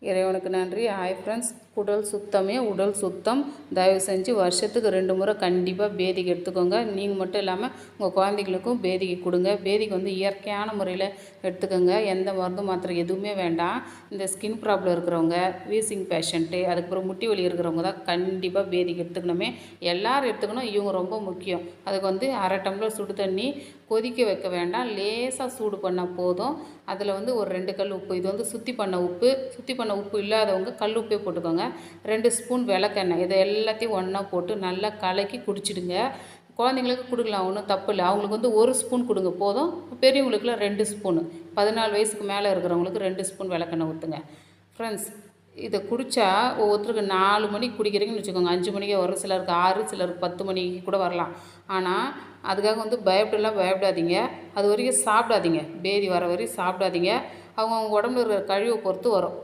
இறைவனுக்கு நன்றி. Hi friends உடல் சுத்தமே உடல் சுத்தம். தயவு செஞ்சு வருஷத்துக்கு ரெண்டு முறை கண்டிப்பாக பேதிக்கு எடுத்துக்கோங்க. நீங்கள் மட்டும் இல்லாமல் உங்கள் குழந்தைகளுக்கும் பேதிக்கு கொடுங்க. பேதிக்கு வந்து இயற்கையான முறையில் எடுத்துக்கோங்க. எந்த மருந்து மாத்திரை எதுவுமே வேண்டாம். இந்த ஸ்கின் ப்ராப்ளம் இருக்கிறவங்க வீசிங் பேஷண்ட்டு அதுக்கப்புறம் முட்டி வலி இருக்கிறவங்க தான் கண்டிப்பாக பேதிக்கு எடுத்துக்கணுமே. எல்லோரும் எடுத்துக்கணும். இவங்க ரொம்ப முக்கியம். அதுக்கு வந்து அரை டம்ளர் சுடு தண்ணி கொதிக்க வைக்க வேண்டாம். லேசாக சூடு பண்ணால் போதும். அதில் வந்து ஒரு ரெண்டு கல் உப்பு. இது வந்து சுத்தி பண்ண உப்பு. சுத்தி பண்ண உப்பு இல்லாதவங்க கல் உப்பே போட்டுக்கோங்க. ரெண்டு ஸ்பூன் விளக்கெண்ணெய். இதை எல்லாத்தையும் ஒன்றா போட்டு நல்லா கலக்கி குடிச்சிடுங்க. குழந்தைங்களுக்கு கொடுக்கலாம் ஒன்றும் தப்பு இல்லை. அவங்களுக்கு வந்து ஒரு ஸ்பூன் கொடுங்க போதும். பெரியவங்களுக்குலாம் ரெண்டு ஸ்பூனு. பதினாலு வயசுக்கு மேலே இருக்கிறவங்களுக்கு ரெண்டு ஸ்பூன் விளக்கெண்ணெய் ஊற்றுங்க ஃப்ரெண்ட்ஸ் இதை குடித்தா ஒவ்வொருத்தருக்கு நாலு மணிக்கு குடிக்கிறீங்கன்னு வச்சுக்கோங்க. அஞ்சு மணிக்கே வரும் சிலருக்கு ஆறு சிலருக்கு பத்து மணிக்கு கூட வரலாம். ஆனால் அதுக்காக வந்து பயப்படலாம் பயப்படாதீங்க. அது வரைக்கும் சாப்பிடாதீங்க. பேதி வர வரையும் சாப்பிடாதீங்க. அவங்கவுங்க உடம்புல இருக்கிற கழிவை பொறுத்து வரும்.